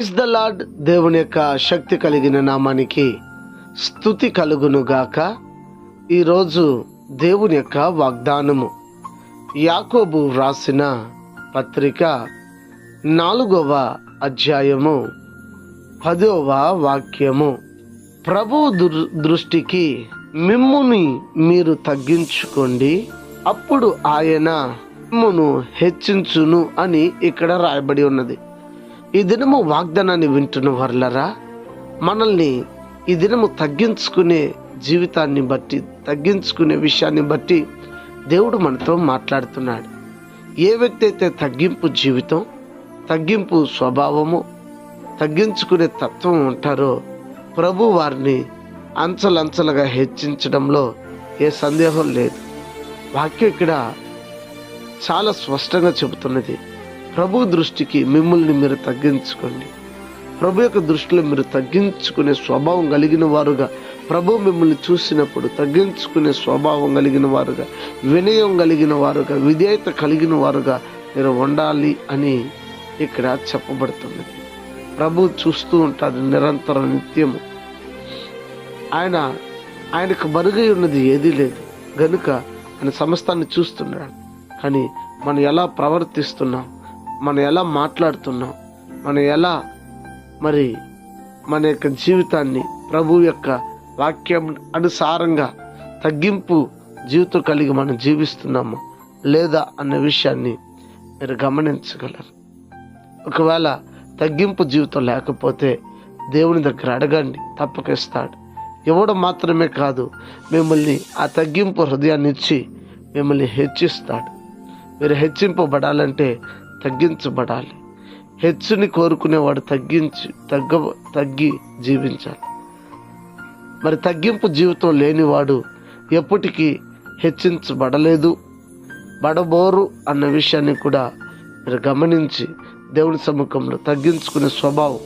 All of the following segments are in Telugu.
ఇస్ ద లార్డ్ దేవుని యొక్క శక్తి కలిగిన నామానికి స్థుతి కలుగును గాక. ఈరోజు దేవుని యొక్క వాగ్దానము. యాకోబు వ్రాసిన పత్రిక నాలుగవ అధ్యాయము పదవ వాక్యము. ప్రభు దృ- దృష్టికి మిమ్ముని మీరు తగ్గించుకోండి. అప్పుడు ఆయన మిమ్మును హెచ్చించును అని ఇక్కడ రాయబడి ఉన్నది. ఈ దినము వాగ్దానాన్ని వింటున్న వర్లరా మనల్ని ఈ దినము తగ్గించుకునే జీవితాన్ని బట్టి తగ్గించుకునే విషయాన్ని బట్టి దేవుడు మనతో మాట్లాడుతున్నాడు. ఏ వ్యక్తి అయితే తగ్గింపు జీవితం తగ్గింపు స్వభావము తగ్గించుకునే తత్వం ఉంటారో ప్రభు వారిని అంచలంచలుగా హెచ్చించడంలో ఏ సందేహం లేదు. వాక్యం ఇక్కడ చాలా స్పష్టంగా చెబుతున్నది. ప్రభు దృష్టికి మిమ్మల్ని మీరు తగ్గించుకోండి. ప్రభు యొక్క దృష్టిలో మీరు తగ్గించుకునే స్వభావం కలిగిన వారుగా ప్రభు మిమ్మల్ని చూసినప్పుడు తగ్గించుకునే స్వభావం కలిగిన వారుగా వినయం కలిగిన వారుగా విధేయత కలిగిన వారుగా మీరు ఉండాలి అని ఇక్కడ చెప్పబడుతున్నది ప్రభు చూస్తూ ఉంటాడు నిరంతరం నిత్యము. ఆయన ఆయనకు మరుగై ఉన్నది ఏదీ లేదు. గనుక ఆయన సమస్తాన్ని చూస్తున్నాడు. కానీ మనం ఎలా ప్రవర్తిస్తున్నాం? మనం ఎలా మాట్లాడుతున్నాం? మనం ఎలా మరి మన యొక్క జీవితాన్ని ప్రభు యొక్క వాక్యం అనుసారంగా తగ్గింపు జీవితం కలిగి మనం జీవిస్తున్నాము లేదా అన్న విషయాన్ని మీరు గమనించగలరు. ఒకవేళ తగ్గింపు జీవితం లేకపోతే దేవుని దగ్గర అడగండి తప్పక ఇస్తాడు. ఇవ్వడం మాత్రమే కాదు మిమ్మల్ని ఆ తగ్గింపు హృదయాన్ని ఇచ్చి మిమ్మల్ని హెచ్చిస్తాడు. మీరు హెచ్చింపబడాలంటే తగ్గించబడాలి. హెచ్చుని కోరుకునేవాడు తగ్గించి తగ్గ తగ్గి జీవించాలి. మరి తగ్గింపు జీవితం లేనివాడు ఎప్పటికీ హెచ్చించబడలేదు. బడబోరు అన్న విషయాన్ని కూడా మీరు గమనించి దేవుని సముఖంలో తగ్గించుకునే స్వభావం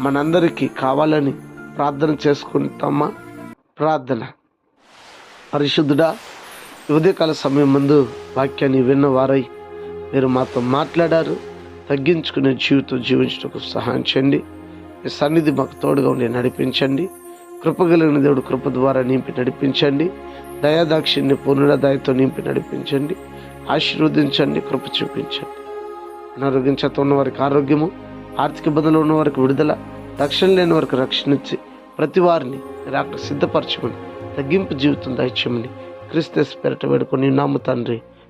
మనందరికీ కావాలని ప్రార్థన చేసుకుంటామా? ప్రార్థన. పరిశుద్ధుడా ఉదయకాల సమయం ముందు వాక్యాన్ని విన్న వారై మీరు మాతో మాట్లాడారు తగ్గించుకునే జీవితం జీవించడానికి సహాయం చేయండి. మీ సన్నిధి మాకు తోడుగా ఉండి నడిపించండి. కృపగలిగిన దేవుడు కృప ద్వారా నింపి నడిపించండి. దయాదాక్షిణ్య పూర్ణ దయతో నింపి నడిపించండి. ఆశీర్వదించండి కృప చూపించండి. అనారోగ్యం చేత ఉన్న వారికి ఆరోగ్యము ఆర్థిక ఇబ్బందులు ఉన్న వారికి విడుదల రక్షణ లేని వారికి రక్షణ ఇచ్చి ప్రతి వారిని రాక సిద్ధపరచమని తగ్గింపు జీవితం దయచేయమని క్రిస్తస్ పెరట వేడుకొని నాము తండ్రి.